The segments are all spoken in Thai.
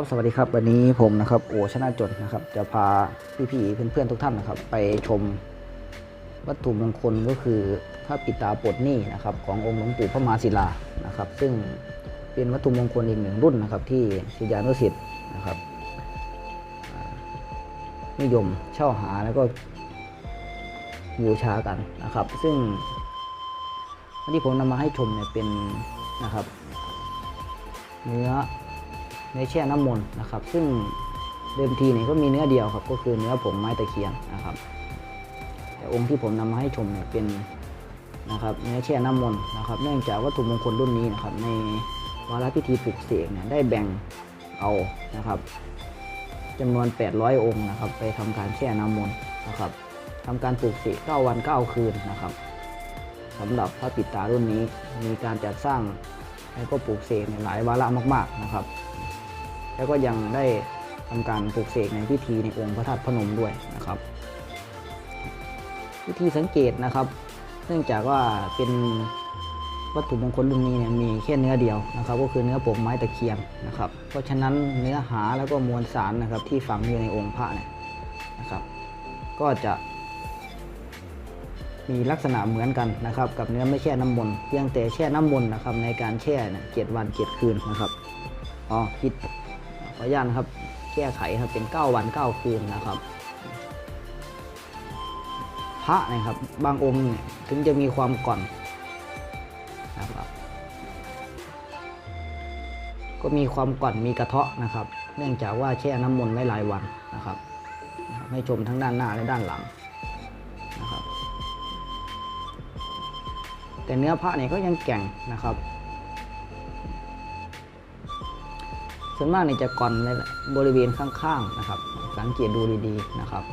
ครับสวัสดีครับวันนี้ผมนะครับโอชนะจนนะครับ จะพาพี่ๆเพื่อนๆทุกท่านนะครับ ไปชมวัตถุมงคลก็คือพระปิตาปดนี้นะครับ ขององค์หลวงปู่พระมาศิลานะครับ ซึ่งเป็นวัตถุมงคลอีกหนึ่งรุ่นนะครับ ที่ศิษยานุศิษย์นะครับ นิยมเช่าหาแล้วก็บูชากันนะครับ ซึ่งที่ผมนำมาให้ชมเนี่ยเป็นนะครับ เนื้อ เนื้อแช่น้ำมนต์นะครับ ซึ่งเดิมทีเนี่ยก็มีเนื้อเดียวครับ ก็คือเนื้อผงไม้ตะเคียนนะครับ แต่องค์ที่ผมนำมาให้ชมเนี่ยเป็นนะครับเนื้อแช่น้ำมนต์นะครับ เนื่องจากวัตถุมงคลรุ่นนี้นะครับ ในวาระพิธีปลุกเสกเนี่ยได้แบ่งเอานะครับจำนวน 800 องค์นะครับ ไปทำการแช่น้ำมนต์นะครับทำการปลุกเสก9วัน 9 คืนนะครับสำหรับพระปิดตารุ่นนี้มีการจัดสร้างแล้วก็ปลูกเสกเนี่ยหลายวาระมาก ๆนะครับ แล้วก็ยังได้ทำการปลูกเสกในพิธีในองค์พระธาตุพนมด้วยนะครับ วิธีสังเกตนะครับ เนื่องจากว่าเป็นวัตถุมงคลรุ่นนี้เนี่ยมีแค่เนื้อเดียวนะครับ ก็คือเนื้อปกไม้ตะเคียนนะครับ เพราะฉะนั้นเนื้อหาแล้วก็มวลสารนะครับที่ฝังอยู่ในองค์พระเนี่ยนะครับ ก็จะมีลักษณะเหมือนกันนะครับ กับเนื้อไม่แช่น้ำมนต์เพียงแต่แช่น้ำมนต์นะครับในการแช่เนี่ยเจ็ดวันเจ็ดคืนนะครับอ๋อผิด ออนุญาตนะครับแก้ไขครับเป็น 9 วัน 9 คืนนะครับ พระนะครับบางองค์เนี่ยถึงจะมีความก่อนนะครับก็มีความก่อนมีกระเทาะนะครับ เนื่องจากว่าแช่น้ำมนต์ไว้หลายวันนะครับ ให้ชมทั้งด้านหน้าและด้านหลังนะครับแต่เนื้อพระเนี่ยก็ยังแก่งนะครับ ส่วนมากเนี่ยจะก่อนในบริเวณข้างๆนะครับ สังเกตดูดีๆนะครับ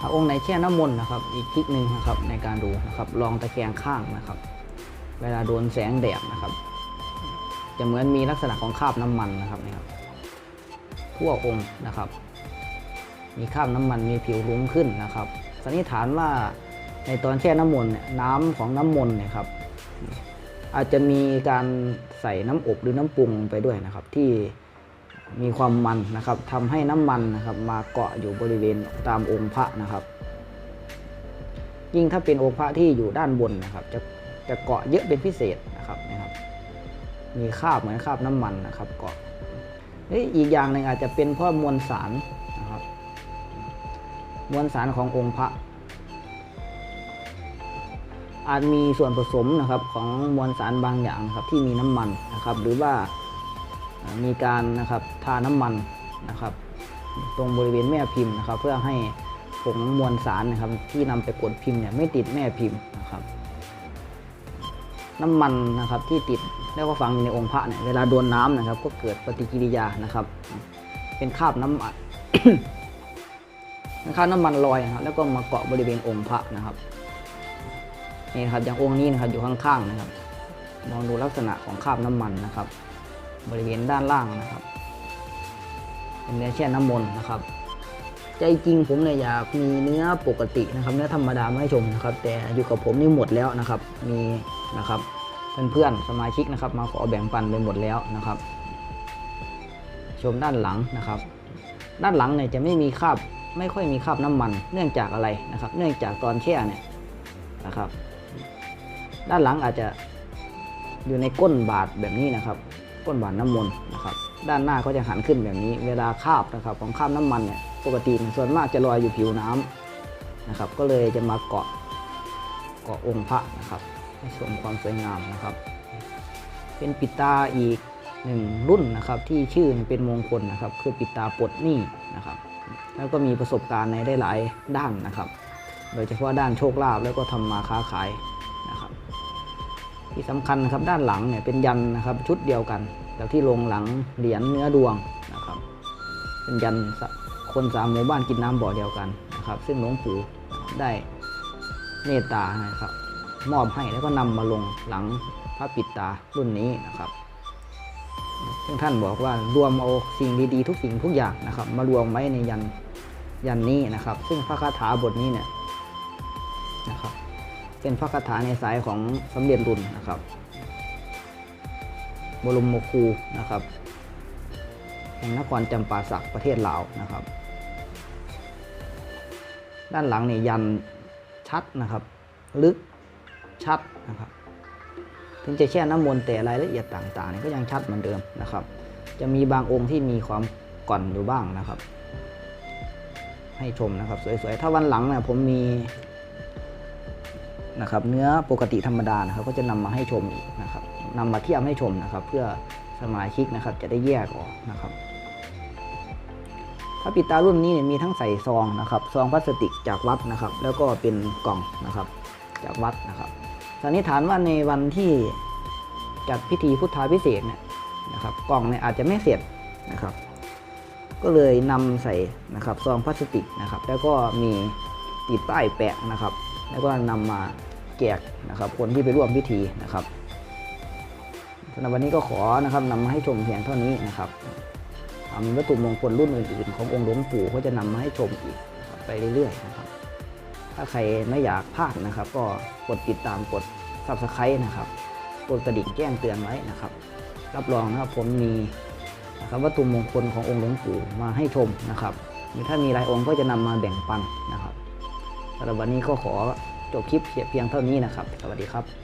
ถ้าองค์ไหนแช่น้ำมนต์นะครับ อีกทริกหนึ่งนะครับในการดูนะครับ ลองตะแคงข้างนะครับ เวลาโดนแสงแดดนะครับ จะเหมือนมีลักษณะของคราบน้ำมันนะครับนี่ครับทั่วองค์นะครับ มีคราบน้ำมันมีผิวรุ้งขึ้นนะครับสันนิษฐานว่า ในตอนแช่น้ำมนต์เนี่ยน้ำของน้ำมนต์เนี่ยครับ อาจจะมีการใส่น้ำอบหรือน้ำปรุงไปด้วยนะครับ ที่มีความมันนะครับทำให้น้ำมันนะครับ มาเกาะอยู่บริเวณตามองค์พระนะครับ ยิ่งถ้าเป็นองค์พระที่อยู่ด้านบนนะครับ จะจะเกาะเยอะเป็นพิเศษนะครับนะครับ มีคราบเหมือนคราบน้ำมันนะครับ เกาะอีกอย่างหนึ่งอาจจะเป็นเพราะมวลสารนะครับ มวลสารขององค์พระ อาจมีส่วนผสมนะครับของมวลสารบางอย่างนะครับที่มีน้ำมันนะครับหรือว่ามีการนะครับทาน้ำมันนะครับตรงบริเวณแม่พิมพ์นะครับ เพื่อให้ผงมวลสารนะครับที่นำไปกดพิมพ์เนี่ยไม่ติดแม่พิมพ์นะครับ น้ำมันนะครับที่ติดแล้วก็ฝังอยู่ในองค์พระเนี่ยเวลาโดนน้ำนะครับ ก็เกิดปฏิกิริยานะครับ เป็นคราบน้ำมันเป็นคราบน้ำมันลอยนะครับแล้วก็มาเกาะบริเวณองค์พระนะครับ นี่นะครับอย่างองค์นี้นะครับอยู่ข้างๆนะครับ มองดูลักษณะของคราบน้ำมันนะครับ บริเวณด้านล่างนะครับ เป็นเนื้อแช่น้ำมนต์นะครับ ใจจริงผมเนี่ยอยากมีเนื้อปกตินะครับ เนื้อธรรมดามาให้ชมนะครับ แต่อยู่กับผมนี่หมดแล้วนะครับ มีนะครับเพื่อนๆสมาชิกนะครับ มาขอแบ่งปันไปหมดแล้วนะครับ ชมด้านหลังนะครับ ด้านหลังเนี่ยจะไม่มีคราบไม่ค่อยมีคราบน้ำมัน เนื่องจากอะไรนะครับ เนื่องจากตอนแช่เนี่ยนะครับ ด้านหลังอาจจะอยู่ในก้นบาทแบบนี้นะครับ ก้นบาทน้ำมนต์นะครับ ด้านหน้าก็จะหันขึ้นแบบนี้ เวลาคาบนะครับ ของคาบน้ำมันเนี่ยปกติส่วนมากจะลอยอยู่ผิวน้ำนะครับ ก็เลยจะมาเกาะเกาะองค์พระนะครับให้ชมความสวยงามนะครับ เป็นปิตาอีกหนึ่งรุ่นนะครับ ที่ชื่อเป็นมงคลนะครับ คือปิตาปลดหนี้นะครับ แล้วก็มีประสบการณ์ในได้หลายด้านนะครับ โดยเฉพาะด้านโชคลาภแล้วก็ทำมาค้าขาย ที่สำคัญนะครับด้านหลังเนี่ยเป็นยันนะครับชุดเดียวกันกับที่ลงหลังเหรียญเนื้อดวงนะครับ เป็นยันคนสามหมู่บ้านกินน้ำบ่อเดียวกันนะครับ ซึ่งหลวงปู่ได้เมตตานะครับ มอบให้แล้วก็นำมาลงหลังพระปิดตารุ่นนี้นะครับซึ่งท่านบอกว่ารวมเอาสิ่งดีๆทุกสิ่งทุกอย่างนะครับ มารวมไว้ในยันยันนี้นะครับ ซึ่งพระคาถาบทนี้เนี่ยนะครับ เป็นพระคาถาในสายของสมเด็จรุ่นนะครับ บรมโมคูนะครับ แห่งนครจำปาสักประเทศลาวนะครับ ด้านหลังนี่ยันชัดนะครับ ลึกชัดนะครับ ถึงจะแช่น้ำมนต์แต่รายละเอียดต่างๆนี่ก็ยังชัดเหมือนเดิมนะครับ จะมีบางองค์ที่มีความก่อนอยู่บ้างนะครับ ให้ชมนะครับ สวยๆ ถ้าวันหลังเนี่ยผมมี นะครับเนื้อปกติธรรมดานะครับก็จะนำมาให้ชมอีกนะครับนำมาเทียบให้ชมนะครับ เพื่อสมาชิกนะครับจะได้แยกออกนะครับพระปิดตารุ่นนี้เนี่ยมีทั้งใส่ซองนะครับซองพลาสติกจากวัดนะครับ แล้วก็เป็นกล่องนะครับจากวัดนะครับสันนิษฐานว่าในวันที่จัดพิธีพุทธาพิเศษเนี่ยนะครับกล่องเนี่ยอาจจะไม่เสร็จนะครับ ก็เลยนำใส่นะครับซองพลาสติกนะครับ แล้วก็มีติดป้ายแปะนะครับ แล้วก็นำมาแจกนะครับ คนที่ไปร่วมพิธีนะครับสำหรับวันนี้ก็ขอนะครับนำมาให้ชมเพียงเท่านี้นะครับทำวัตถุมงคลรุ่นอื่นๆ ขององค์หลวงปู่ก็จะนำมาให้ชมอีกไปเรื่อยๆนะครับ ถ้าใครไม่อยากพลาดนะครับ ก็กดติดตามกด subscribe นะครับกดกระดิ่งแจ้งเตือนไว้นะครับ รับรองนะครับผมมีนะครับวัตถุมงคลขององค์หลวงปู่มาให้ชมนะครับถ้ามีหลายองค์ก็จะนำมาแบ่งปันนะครับ สำหรับวันนี้ก็ขอจบคลิปเพียงเท่านี้นะครับ สวัสดีครับ